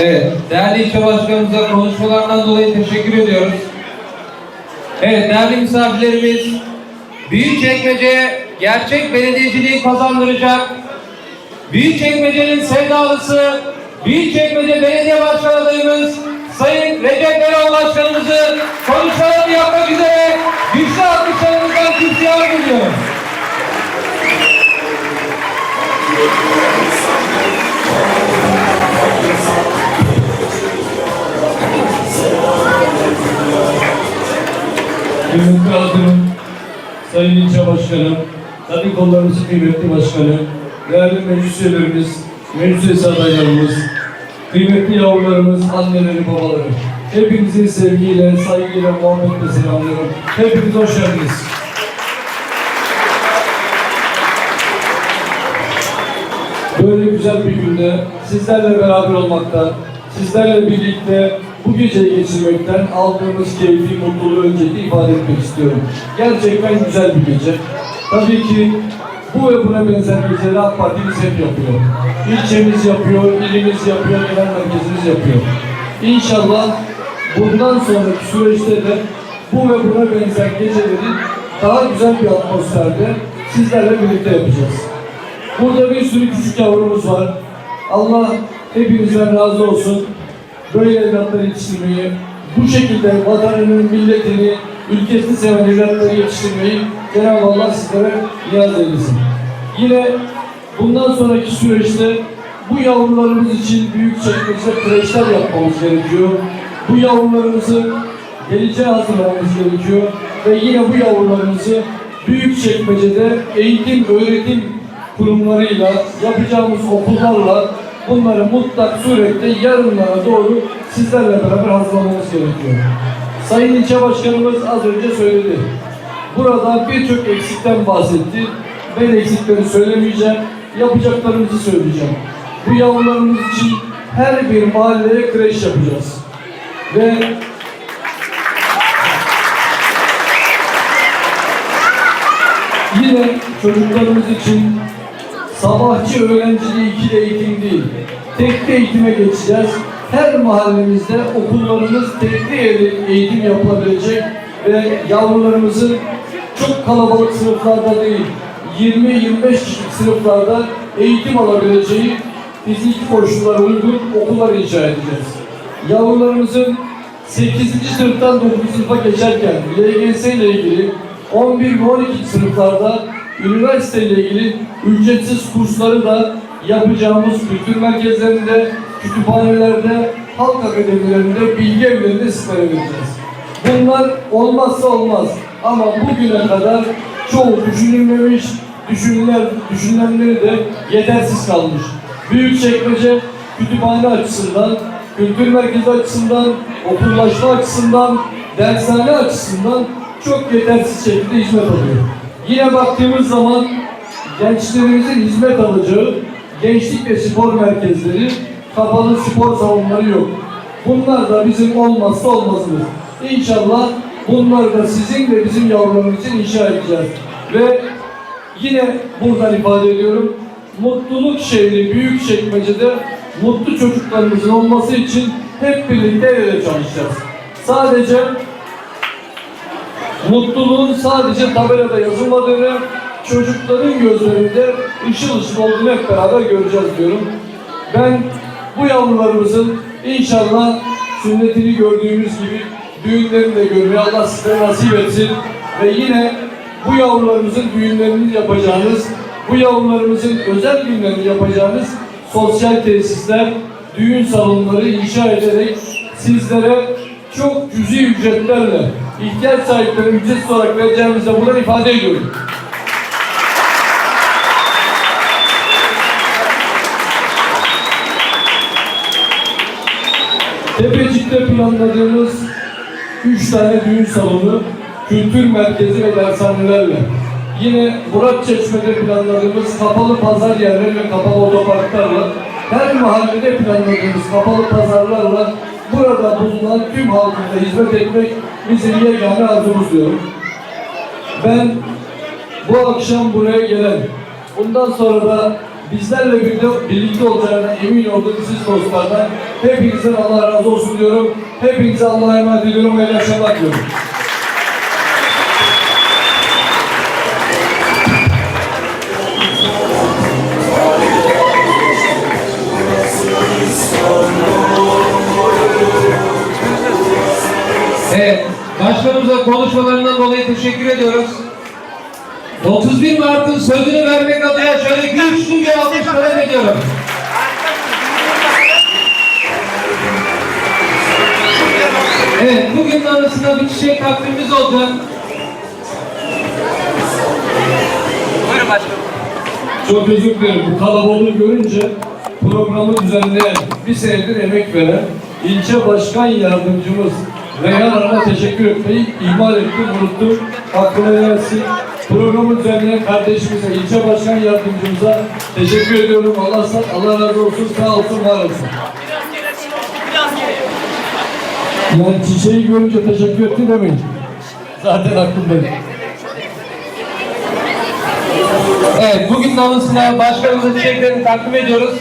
Evet, değerli ilçe başkanımıza konuşmalarından dolayı teşekkür ediyoruz. Evet, değerli misafirlerimiz, Büyükçekmece gerçek belediyeciliği kazandıracak, Büyükçekmece'nin sevdalısı, Büyükçekmece Belediye Başkan adayımız Sayın Recep Erol Başkanımızı konuşmalarını yapmak üzere güçlü alkışlarımızdan kürsüye arz Kıymetli Hazırım, Sayın İlçe Başkanım, Tabii Kollarımızın kıymetli başkanı, değerli meclis üyelerimiz, meclis üyesi adaylarımız, kıymetli yavrularımız, anneleri, babaları. Hepinizi sevgiyle, saygıyla, muhabbetle selamlıyorum. Hepiniz hoş geldiniz. Böyle güzel bir günde sizlerle beraber olmaktan, sizlerle birlikte bu geceyi geçirmekten aldığımız keyfi, mutluluğu öncelikle ifade etmek istiyorum. Gerçekten güzel bir gece. Tabii ki bu ve buna benzer geceleri AK Parti'miz hep yapıyor. İlçemiz yapıyor, ilimiz yapıyor, genel merkezimiz yapıyor. İnşallah bundan sonraki süreçte de bu ve buna benzer geceleri daha güzel bir atmosferde sizlerle birlikte yapacağız. Burada bir sürü küçük yavrumuz var. Allah hepinizden razı olsun. Böyle evlatları yetiştirmeyi, bu şekilde vatanının, milletini, ülkesini seven evlatları yetiştirmeyi Cenab-ı Allah sizlere niyaz eylesin. Yine bundan sonraki süreçte bu yavrularımız için büyük çekmecede kreşler yapmamız gerekiyor. Bu yavrularımızı geleceğe hazırlamamız gerekiyor. Ve yine bu yavrularımızı büyük çekmecede eğitim, öğretim kurumlarıyla, yapacağımız okullarla bunları mutlak surette yarınlara doğru sizlerle beraber hazırlamamız gerekiyor. Sayın İlçe Başkanımız az önce söyledi. Burada birçok eksikten bahsetti. Ben eksikleri söylemeyeceğim, yapacaklarımızı söyleyeceğim. Bu yavrularımız için her bir mahalleye kreş yapacağız. Ve Yine çocuklarımız için sabahçı öğrenciliği ikili eğitim değil, tekli eğitime geçeceğiz. Her mahallemizde okullarımız tekli eğitim yapılabilecek ve yavrularımızın çok kalabalık sınıflarda değil, 20-25 kişilik sınıflarda eğitim alabileceği fiziki koşullara uygun okullar inşa edeceğiz. Yavrularımızın 8. sınıftan 9. sınıfa geçerken LGS ile ilgili 11 ve 12 sınıflarda üniversite ile ilgili ücretsiz kursları da yapacağımız kültür merkezlerinde, kütüphanelerde, halk akademilerinde, bilgi evlerinde sizlere vereceğiz. Bunlar olmazsa olmaz. Ama bugüne kadar çoğu düşünülmemiş, düşünülen, düşünülenleri de yetersiz kalmış. Büyükçekmece kütüphane açısından, kültür merkezi açısından, okullaşma açısından, dershane açısından çok yetersiz şekilde hizmet alıyor. Yine baktığımız zaman gençlerimizin hizmet alacağı gençlik ve spor merkezleri, kapalı spor salonları yok. Bunlar da bizim olmazsa olmazımız. İnşallah bunları da sizin ve bizim yavrularımız için inşa edeceğiz. Ve yine buradan ifade ediyorum, mutluluk şehri Büyükçekmece'de mutlu çocuklarımızın olması için hep birlikte el ele çalışacağız. Sadece mutluluğun sadece tabelada yazılmadığını, çocukların gözlerinde ışıl ışıl olduğunu hep beraber göreceğiz diyorum. Ben bu yavrularımızın inşallah sünnetini gördüğümüz gibi düğünlerini de görmeyi Allah size nasip etsin. Ve yine bu yavrularımızın düğünlerini yapacağınız, bu yavrularımızın özel günlerini yapacağınız sosyal tesisler, düğün salonları inşa ederek sizlere çok cüzi ücretlerle ihtiyaç sahiplerine ücretsiz olarak vereceğimizi de buradan ifade ediyorum. Tepecik'te planladığımız üç tane düğün salonu, kültür merkezi ve dershanelerle yine Murat Çeşme'de planladığımız kapalı pazar yerleri ve kapalı otoparklarla her mahallede planladığımız kapalı pazarlarla burada bulunan tüm halkımıza hizmet etmek bizim yegane arzumuz diyorum. Ben bu akşam buraya gelen, bundan sonra da bizlerle birlikte, birlikte olacağına emin olduğum siz dostlardan hepinizden Allah razı olsun diyorum. Hepinize Allah'a emanet ediyorum iyi akşamlar diliyorum. Evet, başkanımıza konuşmalarından dolayı teşekkür ediyoruz. 31 Mart'ın sözünü vermek adına şöyle güçlü bir alkış talep ediyorum. Evet, bugün arasında bir çiçek takvimimiz olacak. Buyurun başkanım. Çok özür dilerim. Bu kalabalığı görünce programı düzenleyen, bir senedir emek veren ilçe başkan yardımcımız Reyhan Hanım'a teşekkür etmeyi ihmal ettim, unuttum. Hakkını versin. Programı düzenleyen kardeşimize, ilçe başkan yardımcımıza teşekkür ediyorum. Allah, Allah razı olsun, sağ olsun, var olsun. Yani çiçeği görünce teşekkür etti demeyin. Zaten aklımdaydı. Evet, bugün anısına başkanımıza çiçeklerini takdim ediyoruz.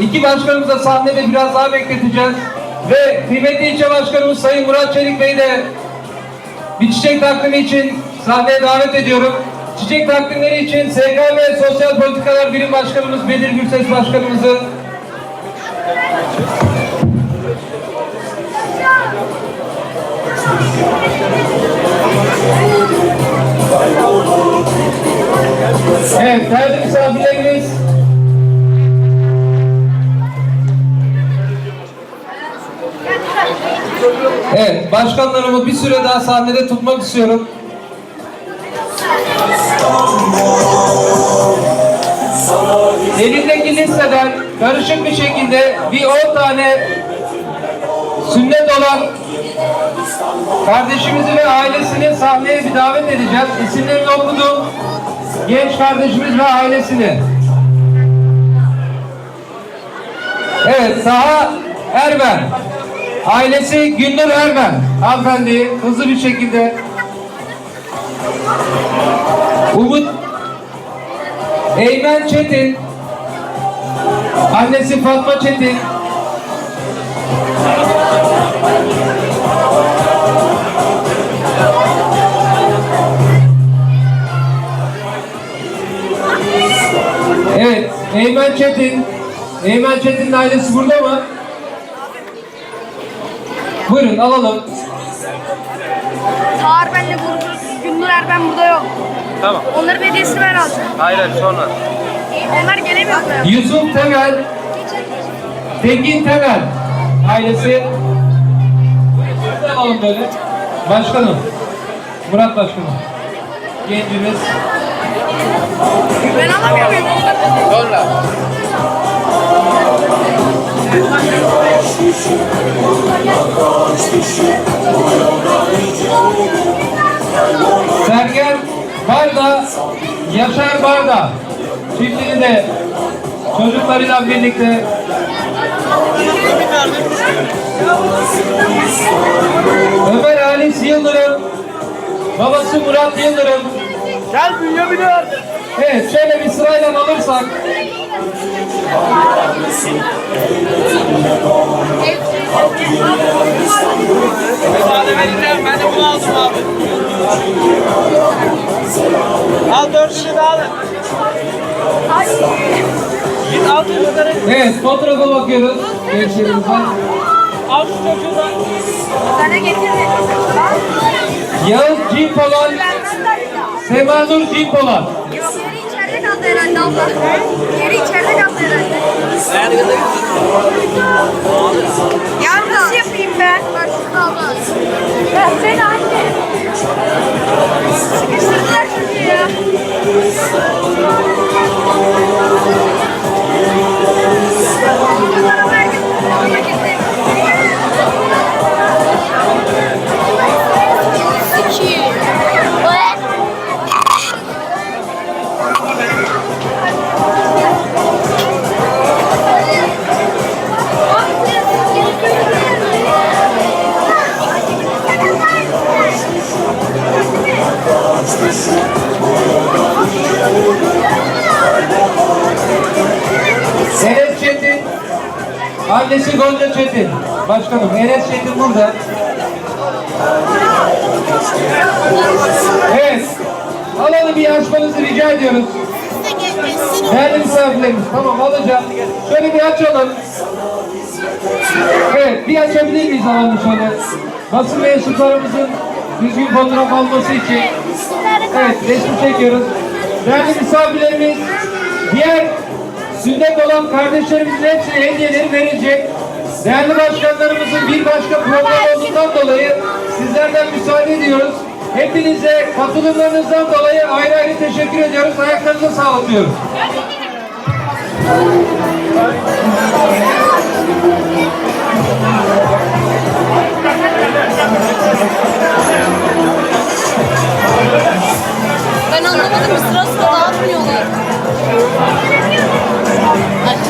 İki başkanımıza sahnede biraz daha bekleteceğiz. Ve kıymetli ilçe başkanımız Sayın Murat Çelik Bey de bir çiçek takdimi için sahneye davet ediyorum. Çiçek takdimleri için SK ve Sosyal Politikalar Birim Başkanımız Bedir Gürses Başkanımızı Evet, değerli misafirlerimiz Evet, başkanlarımı bir süre daha sahnede tutmak istiyorum. Elindeki listeden karışık bir şekilde bir 10 tane sünnet olan kardeşimizi ve ailesini sahneye bir davet edeceğiz. İsimlerini okudum. Genç kardeşimiz ve ailesini. Evet, Taha Erben. Ailesi Gündür Erben. Hanımefendi hızlı bir şekilde. Umut Eymen Çetin. Annesi Fatma Çetin. Evet, Eymen Çetin. Eymen Çetin'in ailesi burada mı? Buyurun alalım. Çağır benle grubu. Gündür Erben burada yok. Tamam. Onların hediyesini ben alacağım. Hayır sonra. Onlar gelemiyor buraya. Yusuf Temel, Tekin Temel ailesi. Alalım böyle. Başkanım. Murat Başkanım. Gencimiz. Ben alamıyor muyum? Sonra. Sergen Barda, Yaşar Barda. Çiftliğini de çocuklarıyla birlikte Ömer Halis Yıldırım, babası Murat Yıldırım. Gel büyüyebiliyor. Evet, şöyle bir sırayla alırsak. Müsaade verin ben de bunu aldım abi. Al dördünü de alın. Git al çocukları. Evet, fotoğrafa bakıyoruz gençlerimizden. Al şu çocuğu da. Sana getirdim. Yağız Cimpolan, Semanur Cimpolan. Yok yeri içeride kaldı herhalde abla. Yeri içeride kaldı herhalde. Ya annesi Gonca Çetin. Başkanım Enes Çetin burada. Evet. Alanı bir açmanızı rica ediyoruz. Değerli misafirlerimiz tamam alacağım. Şöyle bir açalım. Evet bir açabilir miyiz alanı şöyle? Basın mensuplarımızın düzgün fotoğraf alması için. Evet resmi çekiyoruz. Değerli misafirlerimiz diğer sünnet olan kardeşlerimizin hepsine hediyeleri verilecek. Değerli başkanlarımızın bir başka program olduğundan dolayı sizlerden müsaade ediyoruz. Hepinize katılımlarınızdan dolayı ayrı ayrı teşekkür ediyoruz. Ayaklarınıza sağlık diyoruz. Ben anlamadım. Sıra sıra dağıtmıyorlar.